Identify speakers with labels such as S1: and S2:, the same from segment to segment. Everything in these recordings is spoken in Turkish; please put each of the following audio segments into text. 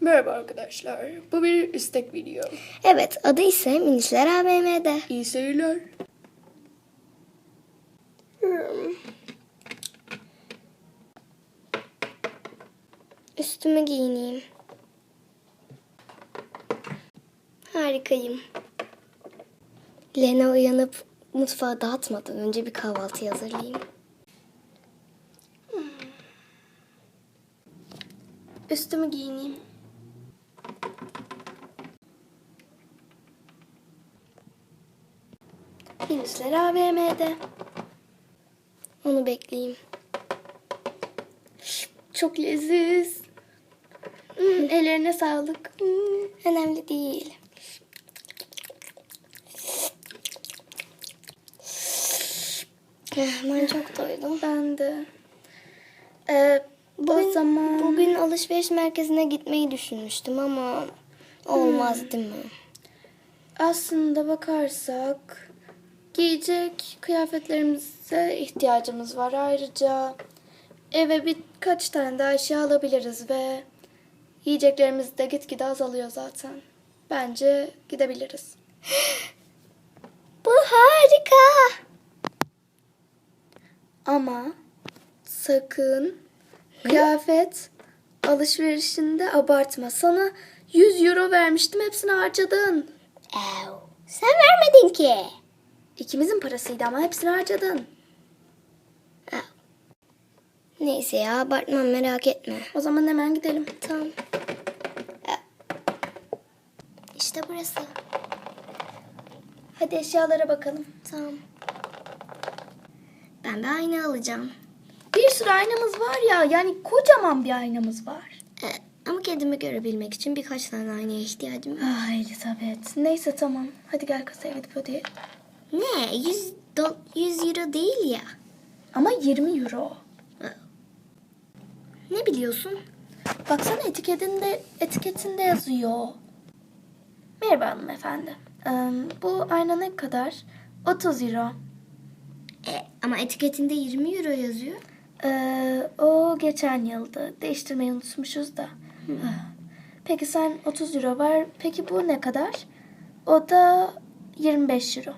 S1: Merhaba arkadaşlar. Bu bir istek video.
S2: Evet, adı ise Minisler AVM'de.
S1: İyi seyirler.
S2: Hmm. Üstümü giyineyim. Harikayım. Lena uyanıp mutfağı dağıtmadan önce bir kahvaltı hazırlayayım. Hmm. Üstümü giyineyim. Minisler AVM'de. Onu bekleyeyim. Çok leziz. Hmm, ellerine sağlık. Hmm, önemli değil. Ben çok doydum.
S1: Ben de. Ee,
S2: Bugün,
S1: o zaman
S2: bugün alışveriş merkezine gitmeyi düşünmüştüm ama olmaz değil mi?
S1: aslında bakarsak giyecek kıyafetlerimize ihtiyacımız var. Ayrıca eve birkaç tane daha eşya alabiliriz ve yiyeceklerimiz de gitgide azalıyor zaten. Bence gidebiliriz.
S2: Bu harika.
S1: Ama sakın kıyafet alışverişinde abartma. Sana 100 euro vermiştim hepsini harcadın.
S2: Ew, sen vermedin ki.
S1: İkimizin parasıydı ama hepsini harcadın.
S2: Neyse ya abartmam merak etme.
S1: O zaman hemen gidelim.
S2: Tamam. İşte burası.
S1: Hadi eşyalara bakalım.
S2: Tamam. Ben de ayna alacağım.
S1: Bir sürü aynamız var ya. Yani kocaman bir aynamız var.
S2: E, ama kendimi görebilmek için birkaç tane aynaya ihtiyacım var.
S1: Ah Elizabeth. Neyse tamam. Hadi gel kasaya gidip ödeyelim.
S2: Ne? 100, do- 100 euro değil ya.
S1: Ama 20 euro.
S2: Ne biliyorsun?
S1: Baksana etiketinde, etiketinde yazıyor. Merhaba hanımefendi. Ee, bu ayna ne kadar? 30 euro.
S2: E, ama etiketinde 20 euro yazıyor.
S1: Ee, o geçen yıldı. Değiştirmeyi unutmuşuz da. Ah. Peki sen 30 euro var. Peki bu ne kadar? O da 25 euro.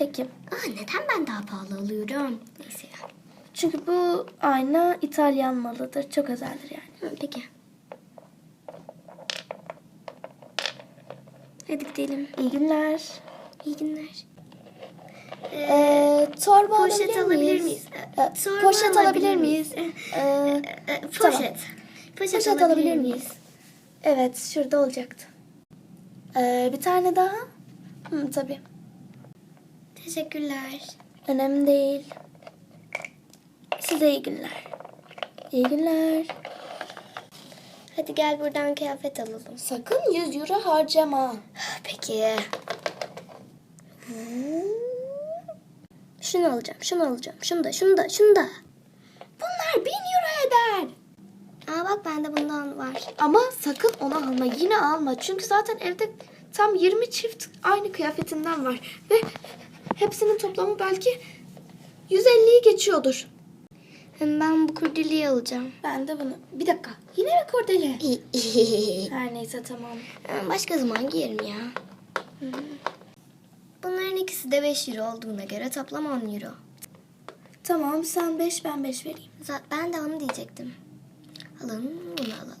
S1: Peki.
S2: Aa, neden ben daha pahalı alıyorum? Neyse ya.
S1: Çünkü bu ayna İtalyan malıdır. Çok özeldir yani.
S2: Hı, peki. Hadi gidelim.
S1: İyi günler.
S2: İyi günler.
S1: Ee, torba
S2: poşet
S1: alabilir miyiz? Ee,
S2: Torba
S1: poşet alabilir miyiz? Ee,
S2: E, poşet.
S1: Tamam.
S2: Poşet,
S1: poşet alabilir miyiz? Evet, şurada olacaktı. Ee, bir tane daha? Hı, tabii.
S2: Teşekkürler.
S1: Önemli değil. Size iyi günler. İyi günler.
S2: Hadi gel buradan kıyafet alalım.
S1: Sakın 100 euro harcama.
S2: Peki. Şunu alacağım, şunu alacağım. Şunu da, şunu da, şunu da.
S1: Bunlar 1000 euro eder.
S2: Aa bak bende bundan var.
S1: Ama sakın onu alma. Yine alma. Çünkü zaten evde tam 20 çift aynı kıyafetinden var. Ve hepsinin toplamı belki 150'yi geçiyordur.
S2: Hem ben bu kurdeleyi alacağım.
S1: Ben de bunu... Bir dakika. Yine mi kordele? Her neyse tamam.
S2: Başka zaman giyerim ya. Bunların ikisi de 5 euro olduğuna göre toplam 10 euro.
S1: Tamam sen 5 ben 5 vereyim.
S2: Zaten ben de onu diyecektim. Alalım, bunu alalım.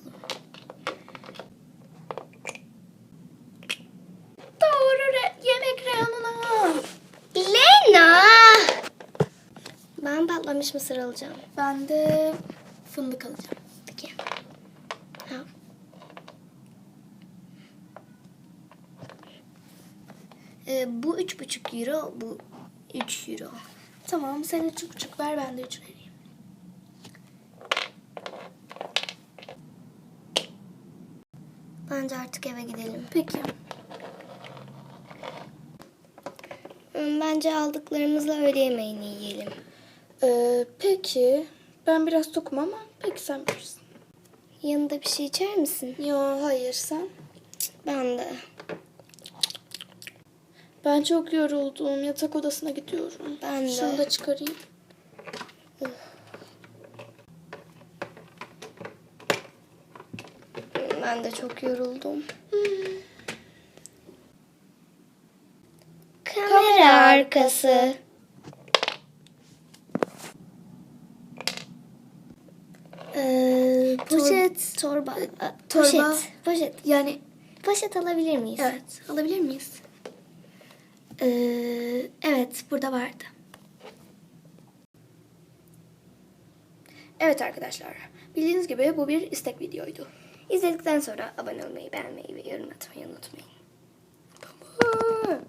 S2: Patlamış mısır alacağım.
S1: Ben de fındık alacağım.
S2: Peki. Ha. Ee, bu üç buçuk euro, bu 3 euro.
S1: Tamam sen üç buçuk ver ben de üç vereyim.
S2: Bence artık eve gidelim.
S1: Peki.
S2: Hmm, Bence aldıklarımızla öğle yemeğini yiyelim.
S1: Ee, peki. Ben biraz tokum ama peki sen bilirsin.
S2: Yanında bir şey içer misin?
S1: Yo hayır sen.
S2: Ben de.
S1: Ben çok yoruldum. Yatak odasına gidiyorum.
S2: Ben de.
S1: Şunu da çıkarayım.
S2: Ben de çok yoruldum. Kamera arkası.
S1: Ee, poşet.
S2: Torba.
S1: torba.
S2: Poşet. Poşet.
S1: Yani
S2: Poşet alabilir miyiz?
S1: evet alabilir miyiz? Ee, evet burada vardı. Evet arkadaşlar. Bildiğiniz gibi bu bir istek videoydu.
S2: İzledikten sonra abone olmayı, beğenmeyi ve yorum atmayı unutmayın. Tamam.